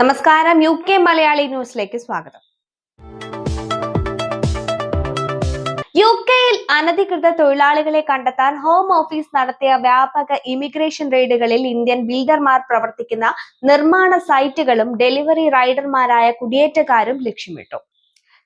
നമസ്കാരം. U K Malayali ന്യൂസിലേക്ക് സ്വാഗതം. യു കെയിൽ അനധികൃത തൊഴിലാളികളെ കണ്ടെത്താൻ ഹോം ഓഫീസ് നടത്തിയ വ്യാപക ഇമിഗ്രേഷൻ റെയ്ഡുകളിൽ ഇന്ത്യൻ ബിൽഡർമാർ പ്രവർത്തിക്കുന്ന നിർമ്മാണ സൈറ്റുകളും ഡെലിവറി റൈഡർമാരായ കുടിയേറ്റക്കാരും ലക്ഷ്യമിട്ടു.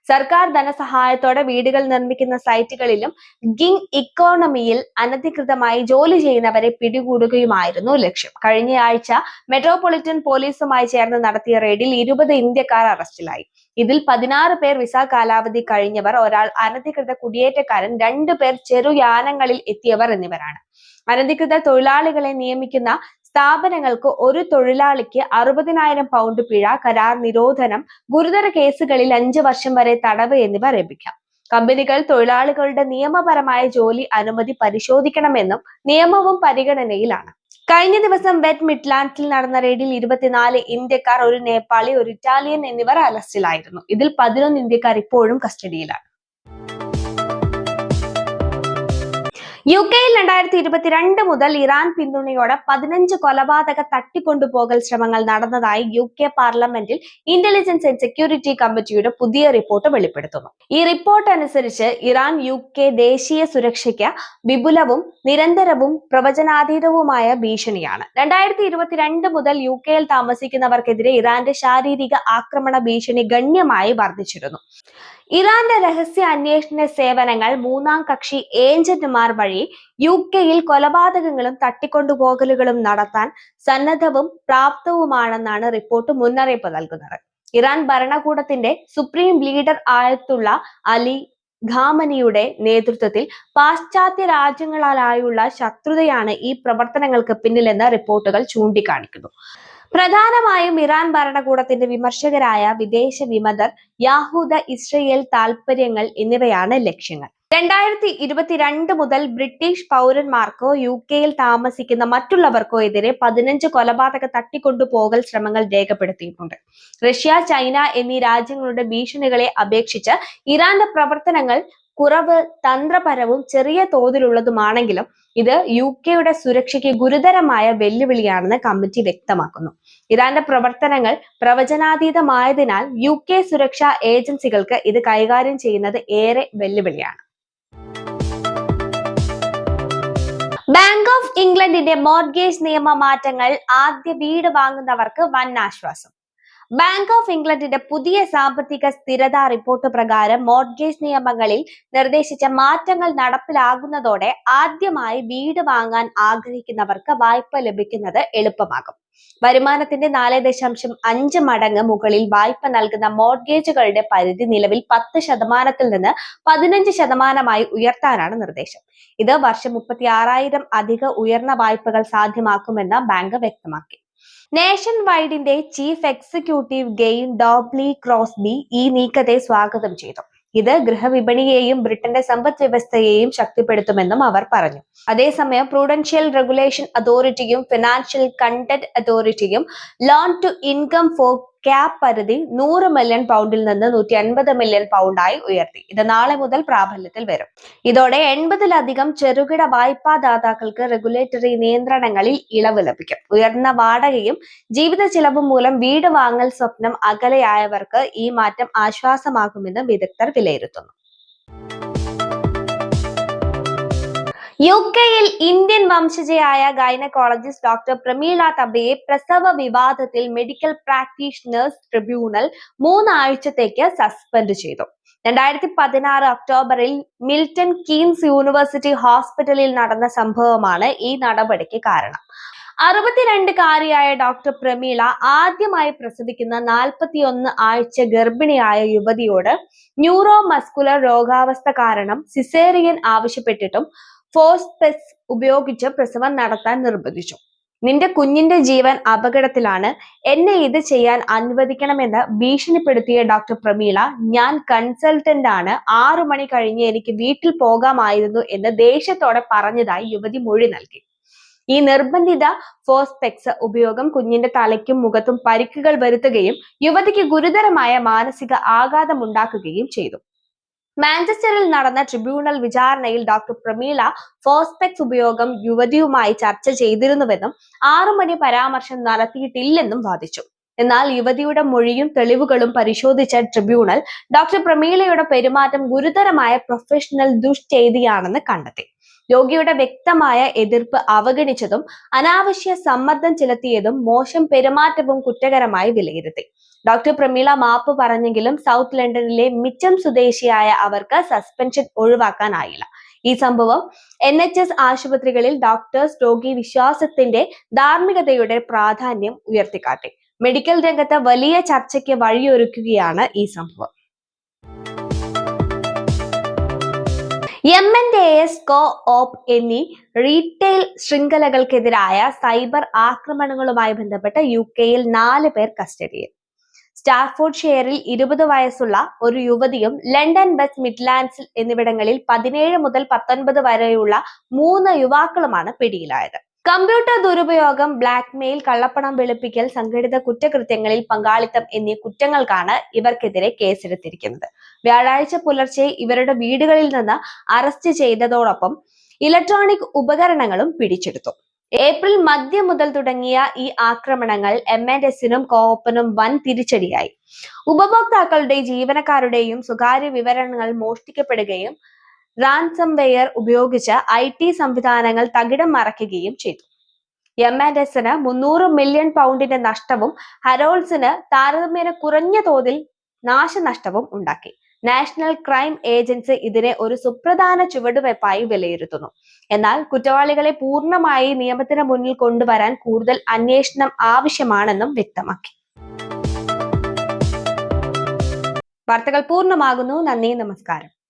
സർക്കാർ ധനസഹായത്തോടെ വീടുകൾ നിർമ്മിക്കുന്ന സൈറ്റുകളിലും ഗിങ് ഇക്കോണമിയിൽ അനധികൃതമായി ജോലി ചെയ്യുന്നവരെ പിടികൂടുകയുമായിരുന്നു ലക്ഷ്യം. കഴിഞ്ഞയാഴ്ച മെട്രോപൊളിറ്റൻ പോലീസുമായി ചേർന്ന് നടത്തിയ റെയ്ഡിൽ ഇരുപത് ഇന്ത്യക്കാർ അറസ്റ്റിലായി. ഇതിൽ പതിനാറ് പേർ വിസ കാലാവധി കഴിഞ്ഞവർ ഒരാൾ അനധികൃത കുടിയേറ്റക്കാരൻ രണ്ടു പേർ ചെറുയാനങ്ങളിൽ എത്തിയവർ എന്നിവരാണ്. അനധികൃത തൊഴിലാളികളെ നിയമിക്കുന്ന സ്ഥാപനങ്ങൾക്ക് ഒരു തൊഴിലാളിക്ക് അറുപതിനായിരം പൗണ്ട് പിഴ കരാർ നിരോധനം ഗുരുതര കേസുകളിൽ അഞ്ചു വർഷം വരെ തടവ് എന്നിവ ലഭിക്കാം. കമ്പനികൾ തൊഴിലാളികളുടെ നിയമപരമായ ജോലി അനുമതി പരിശോധിക്കണമെന്നും നിയമവും പരിഗണനയിലാണ്. കഴിഞ്ഞ ദിവസം വെറ്റ് മിഡ്ലാൻഡിൽ നടന്ന റെയ്ഡിൽ ഇരുപത്തിനാല് ഇന്ത്യക്കാർ ഒരു നേപ്പാളി ഒരു ഇറ്റാലിയൻ എന്നിവർ അറസ്റ്റിലായിരുന്നു. ഇതിൽ പതിനൊന്ന് ഇന്ത്യക്കാർ ഇപ്പോഴും കസ്റ്റഡിയിലാണ്. യു കെയിൽ രണ്ടായിരത്തി ഇരുപത്തിരണ്ട് മുതൽ ഇറാൻ പിന്തുണയോടെ പതിനഞ്ച് കൊലപാതക തട്ടിക്കൊണ്ടുപോകൽ ശ്രമങ്ങൾ നടന്നതായി യു കെ പാർലമെന്റിൽ ഇന്റലിജൻസ് ആൻഡ് സെക്യൂരിറ്റി കമ്മിറ്റിയുടെ പുതിയ റിപ്പോർട്ട് വെളിപ്പെടുത്തുന്നു. ഈ റിപ്പോർട്ട് അനുസരിച്ച് ഇറാൻ യു കെ ദേശീയ സുരക്ഷയ്ക്ക് വിപുലവും നിരന്തരവും പ്രവചനാതീതവുമായ ഭീഷണിയാണ്. രണ്ടായിരത്തി ഇരുപത്തിരണ്ട് മുതൽ യു കെയിൽ താമസിക്കുന്നവർക്കെതിരെ ഇറാന്റെ ശാരീരിക ആക്രമണ ഭീഷണി ഗണ്യമായി വർദ്ധിച്ചിരുന്നു. ഇറാന്റെ രഹസ്യ അന്വേഷണ സേവനങ്ങൾ മൂന്നാം കക്ഷി ഏജന്റുമാർ വഴി യു കെയിൽ കൊലപാതകങ്ങളും തട്ടിക്കൊണ്ടുപോകലുകളും നടത്താൻ സന്നദ്ധവും പ്രാപ്തവുമാണെന്നാണ് റിപ്പോർട്ട് മുന്നറിയിപ്പ് നൽകുന്നത്. ഇറാൻ ഭരണകൂടത്തിന്റെ സുപ്രീം ലീഡർ ആയത്തുള്ള അലി ഖാമനിയുടെ നേതൃത്വത്തിൽ പാശ്ചാത്യ രാജ്യങ്ങളായുള്ള ശത്രുതയാണ് ഈ പ്രവർത്തനങ്ങൾക്ക് പിന്നിലെന്ന് റിപ്പോർട്ടുകൾ ചൂണ്ടിക്കാണിക്കുന്നു. പ്രധാനമായും ഇറാൻ ഭരണകൂടത്തിന്റെ വിമർശകരായ വിദേശ വിമതർ യാഹൂദ ഇസ്രയേൽ താൽപര്യങ്ങൾ എന്നിവയാണ് ലക്ഷ്യങ്ങൾ. രണ്ടായിരത്തി ഇരുപത്തിരണ്ട് മുതൽ ബ്രിട്ടീഷ് പൗരന്മാർക്കോ യു കെയിൽ താമസിക്കുന്ന മറ്റുള്ളവർക്കോ എതിരെ പതിനഞ്ച് കൊലപാതക തട്ടിക്കൊണ്ടുപോകൽ ശ്രമങ്ങൾ രേഖപ്പെടുത്തിയിട്ടുണ്ട്. റഷ്യ ചൈന എന്നീ രാജ്യങ്ങളുടെ ഭീഷണികളെ അപേക്ഷിച്ച് ഇറാന്റെ പ്രവർത്തനങ്ങൾ കുറവ് തന്ത്രപരവും ചെറിയ തോതിലുള്ളതുമാണെങ്കിലും ഇത് യു കെയുടെ സുരക്ഷയ്ക്ക് ഗുരുതരമായ വെല്ലുവിളിയാണെന്ന് കമ്മിറ്റി വ്യക്തമാക്കുന്നു. ഇറാന്റെ പ്രവർത്തനങ്ങൾ പ്രവചനാതീതമായതിനാൽ യു കെ സുരക്ഷാ ഏജൻസികൾക്ക് ഇത് കൈകാര്യം ചെയ്യുന്നത് ഏറെ വെല്ലുവിളിയാണ്. ബാങ്ക് ഓഫ് ഇംഗ്ലണ്ടിന്റെ മോർഗേജ് നിയമ മാറ്റങ്ങൾ ആദ്യ വീട് വാങ്ങുന്നവർക്ക് വൻ ആശ്വാസം. ബാങ്ക് ഓഫ് ഇംഗ്ലണ്ടിന്റെ പുതിയ സാമ്പത്തിക സ്ഥിരതാ റിപ്പോർട്ട് പ്രകാരം മോർഗേജ് നിയമങ്ങളിൽ നിർദ്ദേശിച്ച മാറ്റങ്ങൾ നടപ്പിലാകുന്നതോടെ ആദ്യമായി വീട് വാങ്ങാൻ ആഗ്രഹിക്കുന്നവർക്ക് വായ്പ ലഭിക്കുന്നത് എളുപ്പമാകും. വരുമാനത്തിന്റെ നാല് ദശാംശം അഞ്ച് മടങ്ങ് മുകളിൽ വായ്പ നൽകുന്ന മോർഗേജുകളുടെ പരിധി നിലവിൽ പത്ത് ശതമാനത്തിൽ നിന്ന് പതിനഞ്ച് ശതമാനമായി ഉയർത്താനാണ് നിർദ്ദേശം. ഇത് വർഷം മുപ്പത്തി ആറായിരം അധിക ഉയർന്ന വായ്പകൾ സാധ്യമാക്കുമെന്ന് ബാങ്ക് വ്യക്തമാക്കി. നേഷൻ വൈഡിന്റെ ചീഫ് എക്സിക്യൂട്ടീവ് ഗെയിൻ ഡോബ്ലി ക്രോസ്ബി ഈ നീക്കത്തെ സ്വാഗതം ചെയ്തു. ഇത് ഗൃഹവിപണിയെയും ബ്രിട്ടന്റെ സമ്പദ് വ്യവസ്ഥയെയും ശക്തിപ്പെടുത്തുമെന്നും അവർ പറഞ്ഞു. അതേസമയം പ്രൂഡൻഷ്യൽ റെഗുലേഷൻ അതോറിറ്റിയും ഫിനാൻഷ്യൽ കണ്ടന്റ് അതോറിറ്റിയും loan to income for cap പരിധി നൂറ് മില്യൺ പൗണ്ടിൽ നിന്ന് നൂറ്റി അൻപത് മില്യൺ പൗണ്ടായി ഉയർത്തി. ഇത് നാളെ മുതൽ പ്രാബല്യത്തിൽ വരും. ഇതോടെ എൺപതിലധികം ചെറുകിട വായ്പാ ദാതാക്കൾക്ക് റെഗുലേറ്ററി നിയന്ത്രണങ്ങളിൽ ഇളവ് ലഭിക്കും. ഉയർന്ന വാടകയും ജീവിത ചിലവും മൂലം വീട് വാങ്ങൽ സ്വപ്നം അകലെയായവർക്ക് ഈ മാറ്റം ആശ്വാസമാകുമെന്ന് വിദഗ്ധർ വിലയിരുത്തുന്നു. യു കെയിൽ ഇന്ത്യൻ വംശജയായ ഗൈനക്കോളജിസ്റ്റ് ഡോക്ടർ പ്രമീള തബയെ പ്രസവ വിവാദത്തിൽ മെഡിക്കൽ പ്രാക്ടീഷണേഴ്സ് ട്രിബ്യൂണൽ മൂന്നാഴ്ചത്തേക്ക് സസ്പെൻഡ് ചെയ്തു. രണ്ടായിരത്തി പതിനാറ് ഒക്ടോബറിൽ മിൽട്ടൺ കീൻസ് യൂണിവേഴ്സിറ്റി ഹോസ്പിറ്റലിൽ നടന്ന സംഭവമാണ് ഈ നടപടിക്ക് കാരണം. അറുപത്തിരണ്ടുകാരിയായ ഡോക്ടർ പ്രമീള ആദ്യമായി പ്രസവിക്കുന്ന നാൽപ്പത്തിയൊന്ന് ആഴ്ച ഗർഭിണിയായ യുവതിയോട് ന്യൂറോ മസ്കുലർ രോഗാവസ്ഥ കാരണം സിസേറിയൻ ആവശ്യപ്പെട്ടിട്ടും ഫോസ്പെസ് ഉപയോഗിച്ച് പ്രസവം നടത്താൻ നിർബന്ധിച്ചു. നിന്റെ കുഞ്ഞിന്റെ ജീവൻ അപകടത്തിലാണ്. എന്നെ ഇത് ചെയ്യാൻ അനുവദിക്കണമെന്ന് ഭീഷണിപ്പെടുത്തിയ ഡോക്ടർ പ്രമീള ഞാൻ കൺസൾട്ടന്റ് ആണ്. ആറു മണി കഴിഞ്ഞ് എനിക്ക് വീട്ടിൽ പോകാമായിരുന്നു എന്ന് ദേഷ്യത്തോടെ പറഞ്ഞതായി യുവതി മൊഴി നൽകി. ഈ നിർബന്ധിത ഫോസ്പെക്സ് ഉപയോഗം കുഞ്ഞിന്റെ തലയ്ക്കും മുഖത്തും പരിക്കുകൾ വരുത്തുകയും യുവതിക്ക് ഗുരുതരമായ മാനസിക ആഘാതം ഉണ്ടാക്കുകയും ചെയ്തു. മാഞ്ചസ്റ്ററിൽ നടന്ന ട്രിബ്യൂണൽ വിചാരണയിൽ ഡോക്ടർ പ്രമീള ഫോസ്പെക്സ് ഉപയോഗം യുവതിയുമായി ചർച്ച ചെയ്തിരുന്നുവെന്നും ആറുമണി പരാമർശം നടത്തിയിട്ടില്ലെന്നും വാദിച്ചു. എന്നാൽ യുവതിയുടെ മൊഴിയും തെളിവുകളും പരിശോധിച്ച ട്രിബ്യൂണൽ ഡോക്ടർ പ്രമീളയുടെ പെരുമാറ്റം ഗുരുതരമായ പ്രൊഫഷണൽ ദുഷ്ചെയ്തിയാണെന്ന് കണ്ടെത്തി. രോഗിയുടെ വ്യക്തമായ എതിർപ്പ് അവഗണിച്ചതും അനാവശ്യ സമ്മർദ്ദം ചെലുത്തിയതും മോശം പെരുമാറ്റവും കുറ്റകരമായി വിലയിരുത്തി. ഡോക്ടർ പ്രമീള മാപ്പ് പറഞ്ഞെങ്കിലും സൗത്ത് ലണ്ടനിലെ മിച്ചം സ്വദേശിയായ അവർക്ക് സസ്പെൻഷൻ ഒഴിവാക്കാനായില്ല. ഈ സംഭവം എൻ എച്ച് എസ് ആശുപത്രികളിൽ ഡോക്ടേഴ്സ് രോഗി വിശ്വാസത്തിന്റെ ധാർമ്മികതയുടെ പ്രാധാന്യം ഉയർത്തിക്കാട്ടി. മെഡിക്കൽ രംഗത്ത് വലിയ ചർച്ചയ്ക്ക് വഴിയൊരുക്കുകയാണ് ഈ സംഭവം. M N S co op എന്നീ റീറ്റെയിൽ ശൃംഖലകൾക്കെതിരായ സൈബർ ആക്രമണങ്ങളുമായി ബന്ധപ്പെട്ട് യു കെയിൽ നാല് പേർ കസ്റ്റഡിയിൽ. സ്റ്റാർഫോർഡ് ഷെയറിൽ ഇരുപത് വയസ്സുള്ള ഒരു യുവതിയും ലണ്ടൻ വെസ്റ്റ് മിഡ്ലാൻഡ്സിൽ എന്നിവിടങ്ങളിൽ പതിനേഴ് മുതൽ പത്തൊൻപത് വരെയുള്ള മൂന്ന് യുവാക്കളുമാണ് പിടിയിലായത്. കമ്പ്യൂട്ടർ ദുരുപയോഗം ബ്ലാക്ക്മെയിൽ കള്ളപ്പണം വെളുപ്പിക്കൽ സംഘടിത കുറ്റകൃത്യങ്ങളിൽ പങ്കാളിത്തം എന്നീ കുറ്റങ്ങൾക്കാണ് ഇവർക്കെതിരെ കേസെടുത്തിരിക്കുന്നത്. വ്യാഴാഴ്ച പുലർച്ചെ ഇവരുടെ വീടുകളിൽ നിന്ന് അറസ്റ്റ് ചെയ്തതോടൊപ്പം ഇലക്ട്രോണിക് ഉപകരണങ്ങളും പിടിച്ചെടുത്തു. ഏപ്രിൽ മധ്യം മുതൽ തുടങ്ങിയ ഈ ആക്രമണങ്ങൾ എം എൻ എസിനും കോപ്പനും വൻ തിരിച്ചടിയായി. ഉപഭോക്താക്കളുടെ ജീവനക്കാരുടെയും സ്വകാര്യ വിവരങ്ങൾ മോഷ്ടിക്കപ്പെടുകയും റാൻസം വെയർ ഉപയോഗിച്ച് ഐ ടി സംവിധാനങ്ങൾ തകിടം മറയ്ക്കുകയും ചെയ്തു. എം ആൻഡ് എസിന് മുന്നൂറ് മില്യൺ പൗണ്ടിന്റെ നഷ്ടവും ഹരോൾസിന് താരതമ്യേന കുറഞ്ഞ തോതിൽ നാശനഷ്ടവും ഉണ്ടാക്കി. നാഷണൽ ക്രൈം ഏജൻസി ഇതിനെ ഒരു സുപ്രധാന ചുവടുവയ്പായി വിലയിരുത്തുന്നു. എന്നാൽ കുറ്റവാളികളെ പൂർണമായി നിയമത്തിന് മുന്നിൽ കൊണ്ടുവരാൻ കൂടുതൽ അന്വേഷണം ആവശ്യമാണെന്നും വ്യക്തമാക്കി. വാർത്തകൾ പൂർണമാകുന്നു. നന്ദി നമസ്കാരം.